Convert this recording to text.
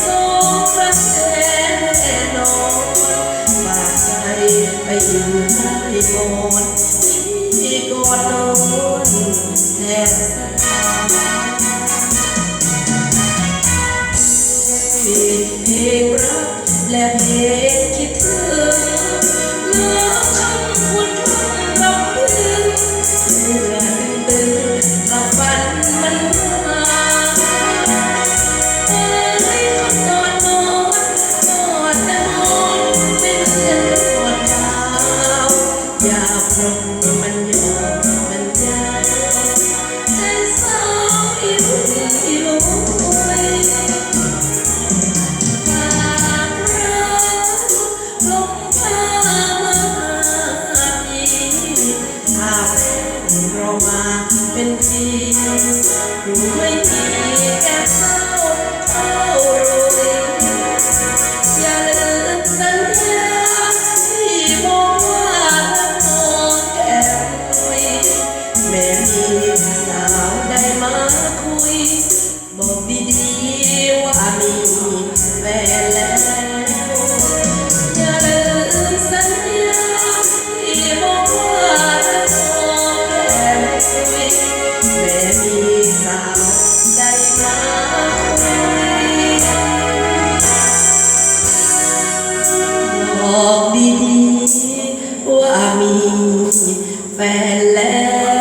สูงสักแน่นอนฝากใจไปอยู่ใต้หมนที่กอนอนแทนสายเพลงรัและเพ เป็นทีรู้ไม่มีแก่เศร้าเศร้ารวยอย่าลืมสัญญาที่บอกว่าต้องแก้ไขแม้มี บอกดีๆว่ามีแฟนแล้ว